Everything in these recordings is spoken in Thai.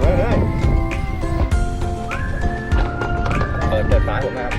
เปิดเปิดสาผมนะครับ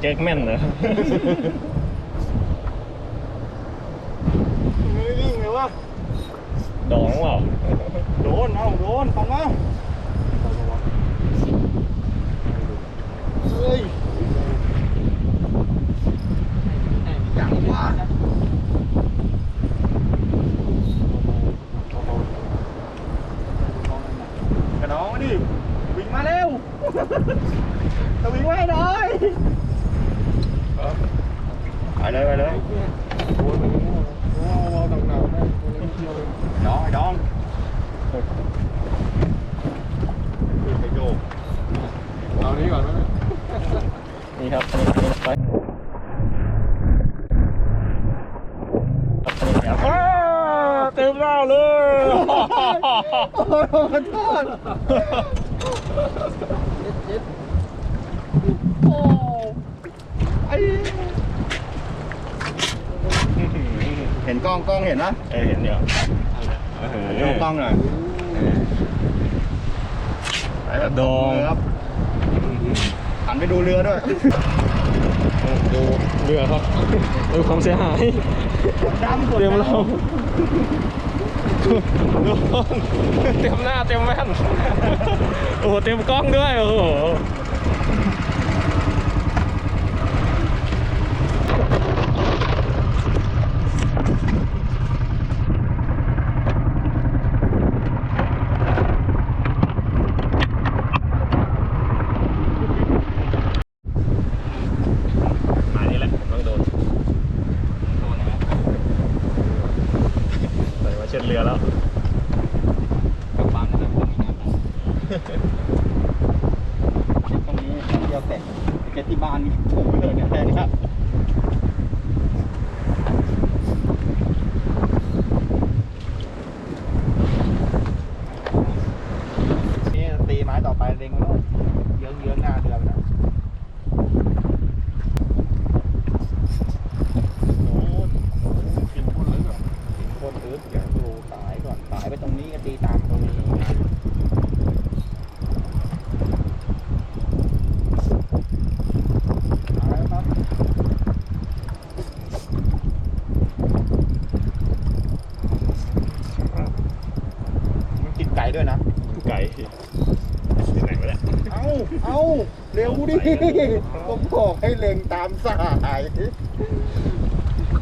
เจ๊กแม่นเหรอไม่วิ่งเลยวะดองเปล่าโดนเอาโดนฟันมาเฮ้ยอย่างว่า กระน้องมาดิวิ่งมาเร็วตะวิ่งไว้หน่อยไปเลยไปเลยน้องไอ้น้องไปโยก เอานี้ก่อนไหม นี่ครับนี่นี่ไปครับอ้าวเต็มหน้าเลยโอ้โหขอโทษโอ้ไอเห็นกล้องกล้องเห็นนะเอ้ยเห็นเดี๋ยวเออดูกล้องหน่อยไปแบบดองครับหันไปดูเรือด้วย ดูเรือครับดูความเสียหายเตรียมเราดูเต็มหน้าเต็มแว่นโอ้โหเต็มกล้องด้วยโอ้โหมานี่แหละต้องโดน โดนนะ ใส่มาเช็ดเรือแล้ว กับปั๊มนะผมมีงาน เร็วดิผมบอกให้เล็งตามสาย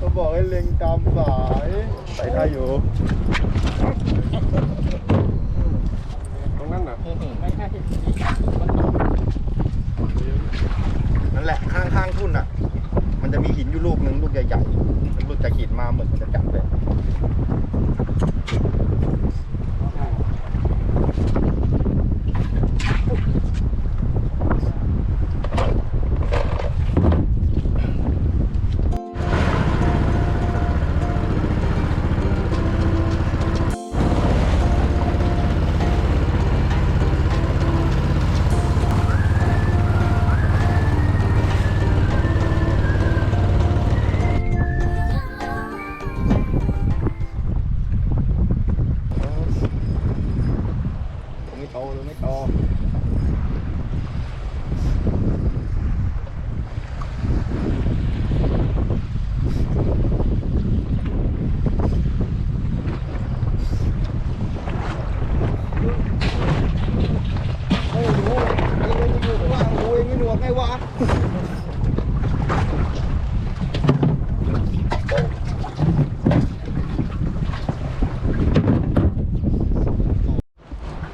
ผมบอกให้เล็งตามสายไปได้อยู่ ตรงนั้นน่ะนั่นแหละข้างข้างๆทุ่นอะ มันจะมีหินอยู่ลูกหนึ่งลูกใหญ่ๆมันลูกจะขีดมาเหมือนมันจะจับเลย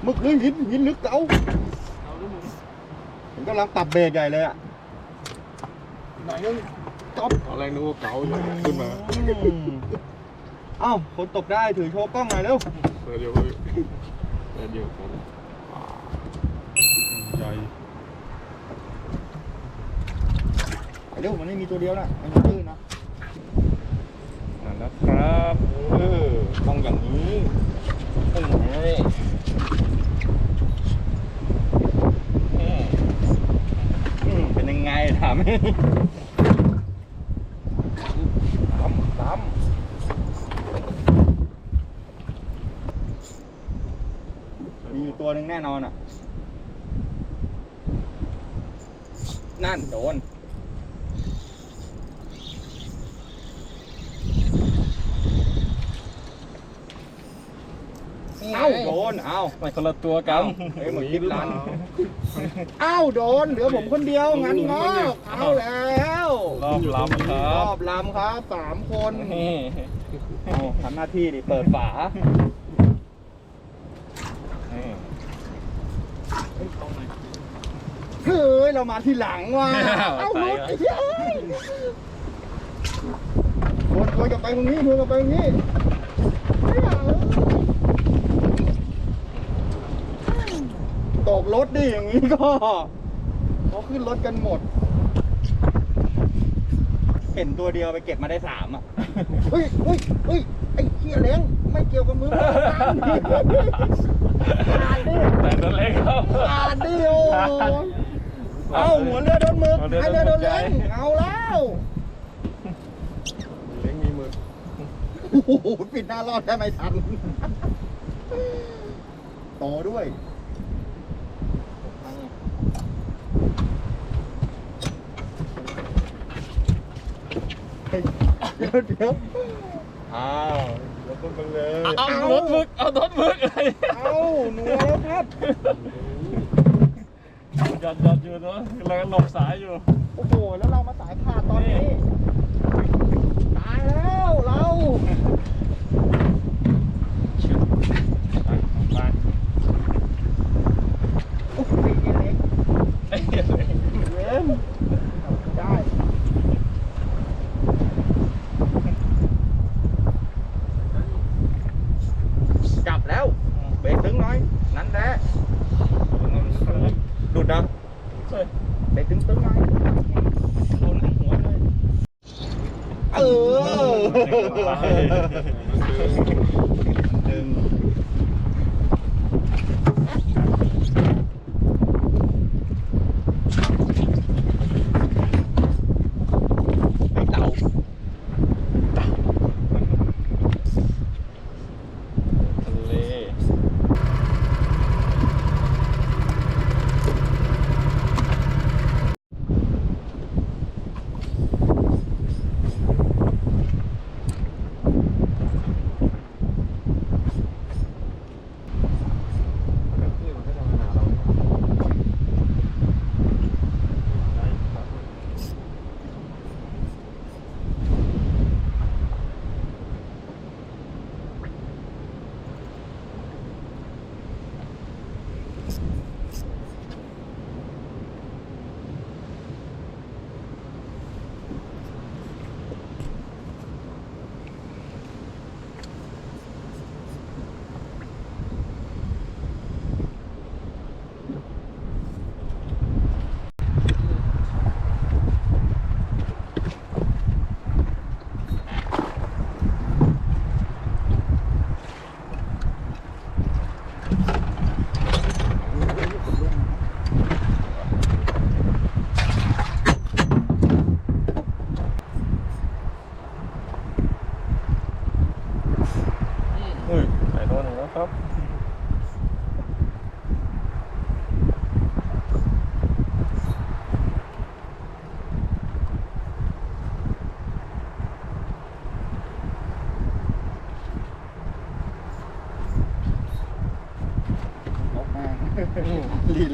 มึกเลยหินหินลึกเอาผมกำลังปรับเบรกใหญ่เลยอะไหนยังจอบตอนแรกนึกว่าเก๋าอยู่ขึ้นมาเอ้าคนตกได้ถือโชว์กล้องหน่อยเร็วเดี๋ยวเดี๋ยวเดี๋ยวเดี๋ยวผมใหญ่เร็วมันไม่มีตัวเดียวนะมันอยู่ตื้นนะนั่นนะครับเออต้องอย่างนี้ต้องอย่างนี้อืมเป็นยังไง ถามให้ตำตำมีอยู่ตัวหนึ่งแน่นอนอะ นั่นโดน เอ้าโดนเอ้าไปคนละตัวกันเฮ้ยเหมือนคลิปรันเอ้าโดนเหลือผมคนเดียวงั้นงอกเอาแล้วรอบลำครัรบอบลำครับสามคนนี่เอาทำหน้าที่ดิ เปิดฝานี่เฮ้ยเรามาที่หลังว่ะเอ้าหมดเฮ้ยวนวนกลับไปตรงนี้วนกลับไปตรงนี้ไม่เอาตก รถดิอย่างนี้ก็เขาขึ้นรถกันหมด เห็นตัวเดียวไปเก็บมาได้สามอะเฮ้ยเฮ้ยเฮ้ยไอ้เขี้ยเล้งไม่เกี่ยวกับมือขาดดิแต่ตัวเล็กครับขาดดิโอเอ้าหัวเรือโดนมือหัวเรือไอ้เรือโดนโดนใจเล้งเอาแล้วเล้งมีมือโอ้โหปิดหน้ารอดได้ไม่ทันโตด้วย เฮ้ยเดี๋ยวเดี๋ยวอ้าวแล้วก็มาเลยเอารถมึก เอารถมึกเลยเอาหนูแล้วครับหยัดหยัดอยู่เนาะกำลังหลบสายอยู่ โอ้โห แล้วเรามาสายขาดตอนนี้ ตายแล้วเรา trabajo.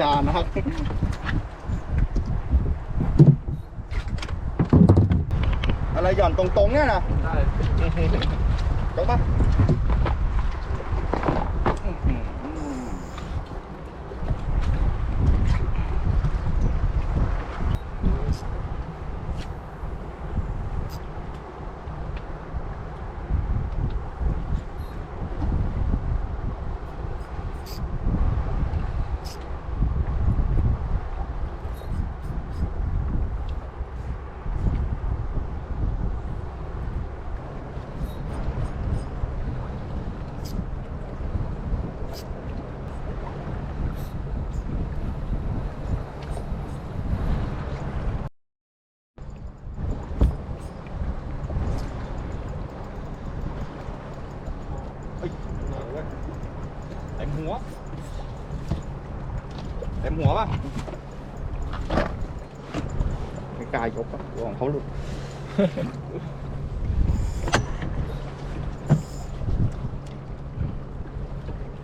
ดานะครับหย่อนตรงๆเนี่ยนะ ได้ จบปะเฮ้ยเต็มหัว เต็มหัวป่ะไม่ กล้ายกอะตัวของเขาหลุด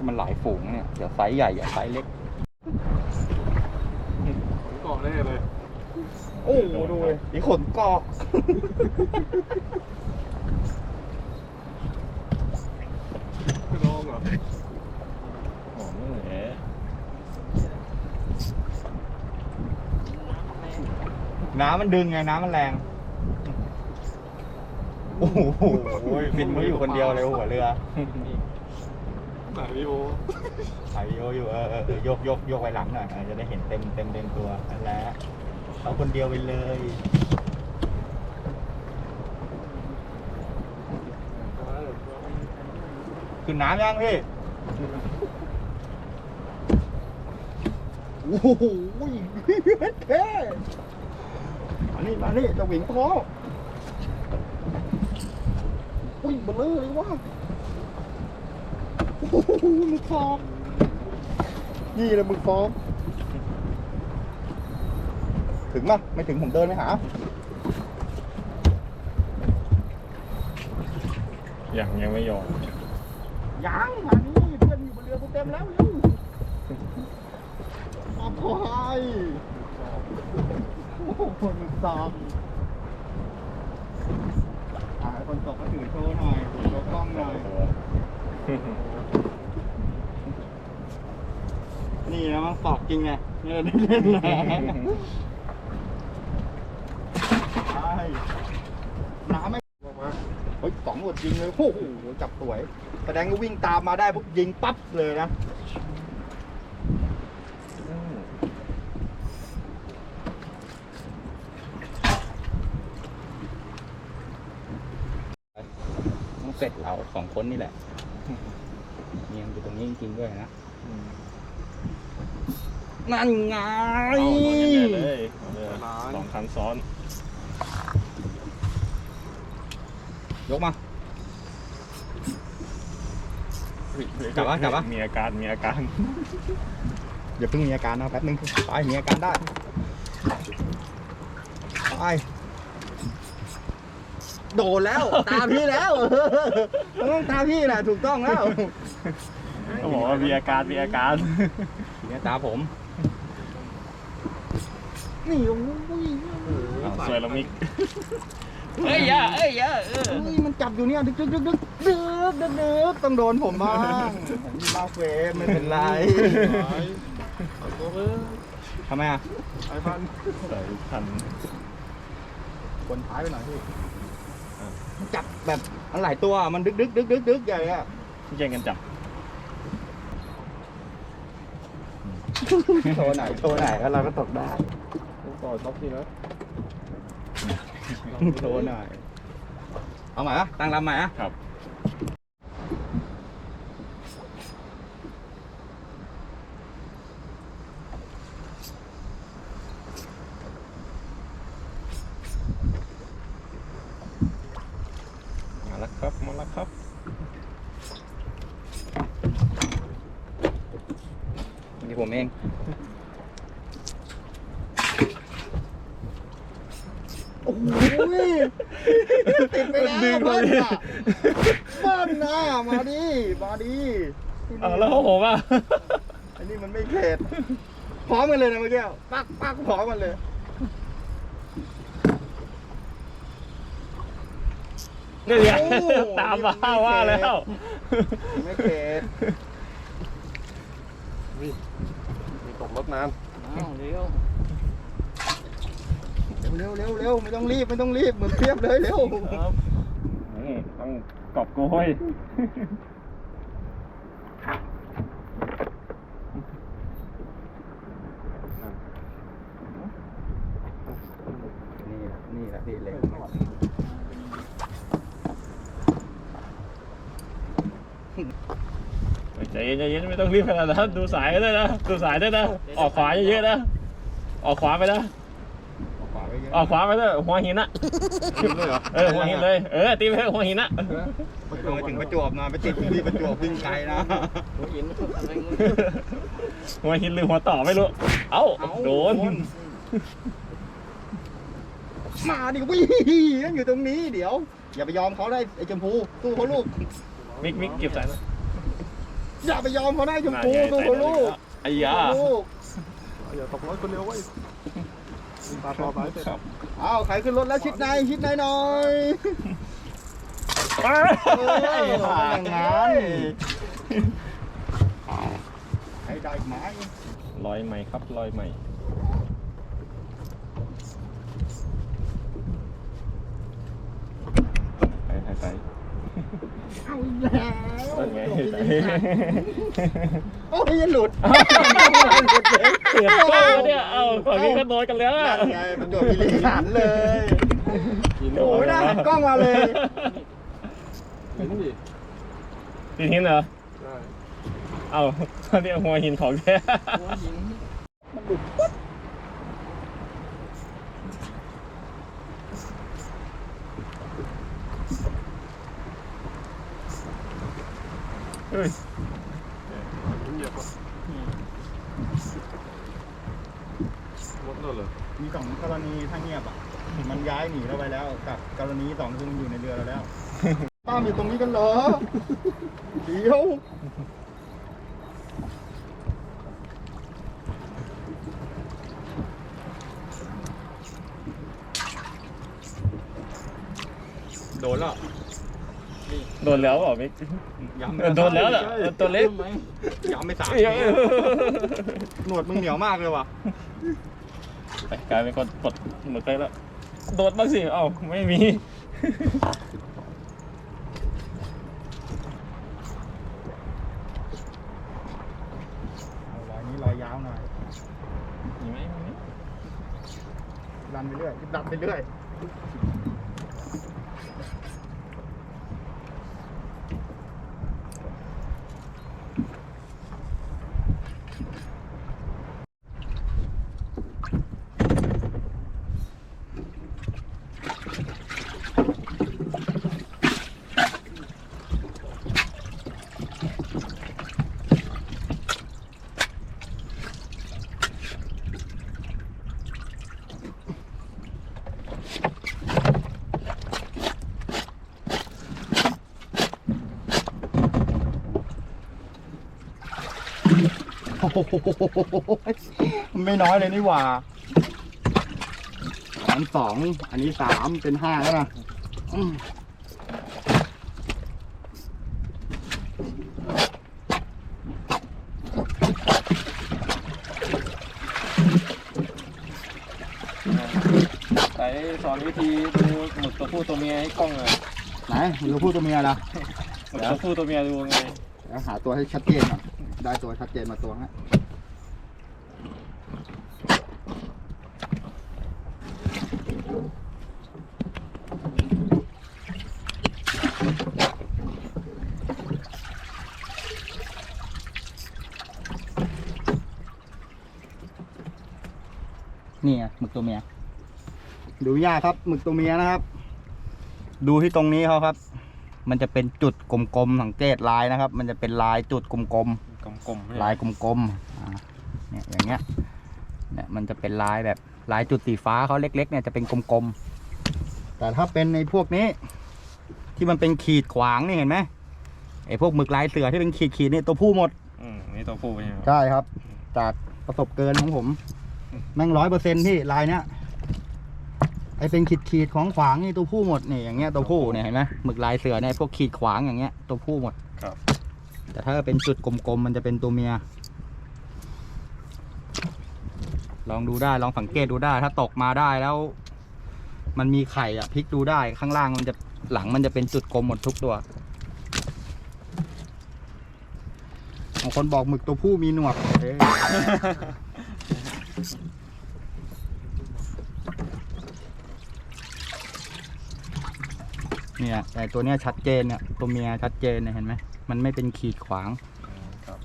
มันหลายฝูงเนี่ย เดี๋ยวไซส์ใหญ่อย่าไซส์เล็กผมเกาะแน่เลย โอ้โหดูเลยนี่ขนเกาะ คือน้องเหรอ หอมแหม น้ำมันดึงไงน้ำมันแรง โอ้โหฟินมาอยู่คนเดียวเลยหัวเรือหลายวิโอถ่ายวีดีโออยู่เออเออเออยกยกยกไว้หลังหน่อยเออจะได้เห็นเต็มเต็มเต็มตัวนั่นแหละเอาคนเดียวไปเลยขึ้นน้ำยังพี่โอ้โหเท่มา นี่มานี่จะหวิงคออุ้ยเบลอเลยวะโอ้โหมึงฟอมยี่เลยมึงฟอมถึงปะไม่ถึงผมเดินไปหายังยังไม่ยอมยังมานี่เพื่อนอยู่บนเรือกูเต็มแล้วเร็วปอบพา ยโอ้โหมึงซอมอ่าให้คนตกก็ถือโชว์หน่อยถือโชว์กล้องหน่อย นี่นะมันปอกจริงไงเล่นเล่นแหละใช่น้ำไม่ออกมาเฮ้ยสองหมดยิงเลยโอ้โหจับสวย แสดงว่าวิ่งตามมาได้ปุ๊บยิงปั๊บเลยนะ ต้องเส ร็จเราสองคนนี่แหละเนียนอยู่ตรงนี้จริงๆด้วยนะนั่นไงเอาโดนแน่ๆเลยเอาเลยสองคันซ้อน ยกมา กลับวะกลับวะ มีอาการ มีอาการ อย่าเพิ่งมีอาการนะแป๊บนึงไปมีอาการได้ไป โดนแล้ว ตามพี่แล้วมันต้องตามพี่แหละถูกต้องแล้วเขาบอกว่ามีอาการมีอาการ เนี่ยตามผม นี่โอ้ยอ้าวสวยละมิก เอ้ยอย่าเอ้ยอย่าเออเฮ้ยมันจับอยู่เนี่ยดึกดึกดึกดึกดึกดึกดึกต้องโดนผมบ้างผมมีมาเฟรมไม่เป็นไรเอาตัวไปทำไมอะ ไอ้พันใส่คัน คนท้ายไปหน่อยพี่มันจับ แบบมันหลายตัวมันดึกดึกดึกดึกดึกใหญ่อะแย่งกันจับโชว์ไหนโชว์ไหนแล้วเราก็ตกได้ต้องต่อท็อปนี่นะโชว์หน่อยเอาใหม่อะตั้งลำใหม่อะครับ มาแล้วครับ มาแล้วครับ นี่ผมเองโอ้ยติดไปแล้ว ดึง เบิ้ล เลย อะเบิ้ลนะมาดิมาดิ อ้าวแล้วของผมอะ ไอ้ อันนี้มันไม่เข็ดพร้อมกันเลยนะเมื่อกี้ปักปักพร้อมกันเลย นี่ไง โอ้ ตามมาว่าแล้วไม่เข็ดมีตกรถนานเร็วเร็วเร็วเร็วไม่ต้องรีบไม่ต้องรีบเหมือนเทียบเลยเร็วนี่ต้องกอบโกย นี่แหละนี่แหละพี่เล็ก ใจเย็นใจเย็นไม่ต้องรีบขนาดนั้นดูสายด้วยนะดูสายด้วยนะออกขวาเยอะๆนะออกขวาไปนะขวาไปเยอะออกขวาไปเลยหัวหินอะกินเลยเหรอเออหัวหินเลยเออตีไปเถอะหัวหินอะประจวบถึงประจวบนะไปติดที่ประจวบวิ่งไกลนะหัวหินหรือหัวต่อไม่รู้เอ้าโดนมาดิวิ่งอยู่ตรงนี้เดี๋ยว อย่าไปยอมเขาได้ไอ้ชมพูสู้เขาลูกมิกมิกเก็บสายนะ อย่าไปยอมเขาได้ชมพูสู้เขาลูกไอ้ยาลูกอย่าตกรถคนเร็วไว้ยตาต่อไปเสร็จเอาใครขึ้นรถแล้วชิดในชิดในหน่อยเอ้ยเอออย่างนั้นใครได้ไหมลอยใหม่ครับลอยใหม่ไปไปไป เอาแล้วเป็นไงโอ้ยยังหลุดเสียบกล้องแล้วเนี่ย เอาฝั่งนี้ก็โดนกันแล้วอะนั่นไงประจวบคีรีขันเลยโอ้ไม่ได้หันกล้องมาเลยกินดิตีหินเหรอได้เอาเนี่ยหัวหินของแท้มันหลุดปุ๊บ เฮ้ย เหยียบวะรถนั่นเหรอ มีสองกรณีถ้าเงียบอะ มันย้ายหนีเราไปแล้ว กับกรณีสองคือมันอยู่ในเรือเราแล้ว ตามอยู่ตรงนี้กันเหรอ เดี๋ยว โดนแล้ว โดนแล้วเหรอมิก ย้ำเออโดนแล้วเหรอเออตัวเล็กย้ำไม่สามเอ้ยหนวดมึงเหนียวมากเลยว่ะไปกลายเป็นคนปลดหมึกได้แล้ว โดดบ้างสิ เอ้าไม่มี เอารอยนี้รอยยาวหน่อยมีไหมมีไหม ดันไปเรื่อยดันไปเรื่อย โอ้โหไม่น้อยเลยนี่หว่าอันสอง อันนี้สามเป็นห้าแล้วนะอืมใส่สอนวิธีดูหมึกตัวผู้ตัวเมียให้กล้องหน่อยไหนมึงจะพูดตัวเมียละหมึกตัวผู้ตัวเมียดูไง เดี๋ยวหาตัวให้ชัดเจนก่อน ได้ตัวชัดเจนมาตัวฮะนี่ไงหมึกตัวเมีย ดูยากครับหมึกตัวเมียนะครับ ดูที่ตรงนี้เขาครับ มันจะเป็นจุดกลมๆสังเกตลายนะครับ มันจะเป็นลายจุดกลม กลมๆลายกลมๆอ่าเนี่ยอย่างเงี้ยเนี่ยมันจะเป็นลายแบบลายจุดสีฟ้าเขาเล็ก ๆ เนี่ยจะเป็นกลมๆแต่ถ้าเป็นในพวกนี้ ที่มันเป็นขีดขวางนี่เห็นไหมไอ้พวกหมึกลายเสือที่เป็นขีดขีดๆนี่ตัวผู้หมดอืมนี่นี่ตัวผู้ใช่ไหมครับใช่ครับ จากประสบเกินของผมแม่งร้อยเปอร์เซ็นที่ลายเนี้ยไอเป็นขีดขีดๆของขวางนี่ตัวผู้หมดนี่อย่างเงี้ยตัวผู้เนี่ยเห็นไหมหมึกลายเสือเนี่ยพวกขีดขวางอย่างเงี้ยตัวผู้หมดครับ แต่ถ้าเป็นจุดกลมๆมันจะเป็นตัวเมีย ลองดูได้ลองสังเกตดูได้ ถ้าตกมาได้แล้ว มันมีไข่อะพลิกดูได้ข้างล่างมันจะหลังมันจะเป็นจุดกลมหมดทุกตัวบางคนบอกหมึกตัวผู้มีหนวดเอ้ยเนี่ยแต่ตัวเนี้ยชัดเจนเนี่ยตัวเมียชัดเจนเนี่ยเห็นไหม มันไม่เป็นขีดขวางครับ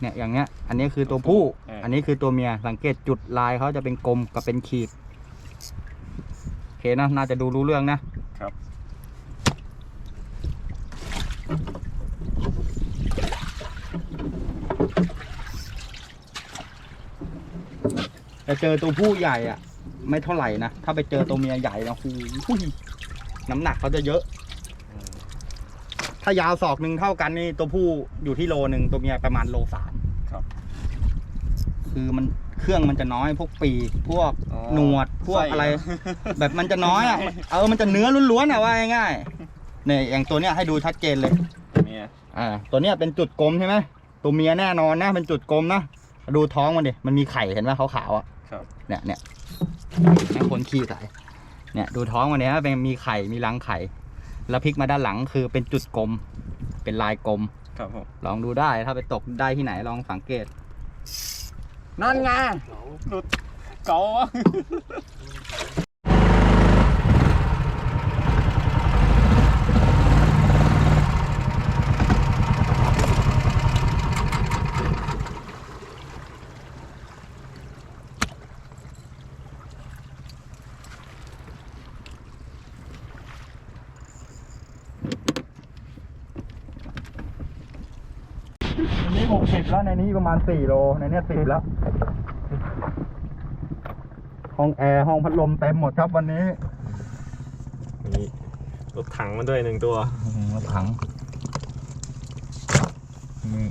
เนี่ยอย่างเงี้ย อันนี้คือตัวผู้ เอออั อันนี้คือตัวเมียสังเกตจุดลายเขาจะเป็นกลมกับเป็นขีดโอเคนะน่าจะดูรู้เรื่องนะครับ แต่เจอตัวผู้ใหญ่อะไม่เท่าไหร่นะถ้าไปเจอตัวเมียใหญ่นะหูยน้ำหนักเขาจะเยอะ ถ้ายาวศอกหนึ่งเท่ากันนี่ตัวผู้อยู่ที่โลหนึ่งตัวเมียประมาณโลสามครับ คือมันเครื่องมันจะน้อยพวกปีกพวกอ๋อหนวดพวกไส้อะไรแบบมันจะน้อยอะเออมันจะเนื้อล้วนๆอะว่าง่ายๆเนี่ยอย่างตัวเนี้ยให้ดูชัดเจนเลย เนี่ยอ่าตัวเนี้ยเป็นจุดกลมใช่ไหมตัวเมียแน่นอนนะเป็นจุดกลมนะดูท้องมันดิมันมีไข่เห็นไหมขาวๆอะครับ เนี่ยเนี่ยแม่งคนขี้ใส่เนี่ยดูท้องมันเนี้ยเป็นมีไข่มีรังไข่ แล้วพลิกมาด้านหลังคือเป็นจุดกลม เป็นลายกลม ครับผมลองดูได้ถ้าไปตกได้ที่ไหนลองสังเกต นั่นไงหลุดเก๋าวะ อันนี้หกสิบแล้วในนี้ประมาณสี่โล ในเนี้สิบแล้ว ห้องแอร์ ห้องพัดลมเต็มหมดครับวันนี้มีรถถังมาด้วยหนึ่งตัวรถถังนี่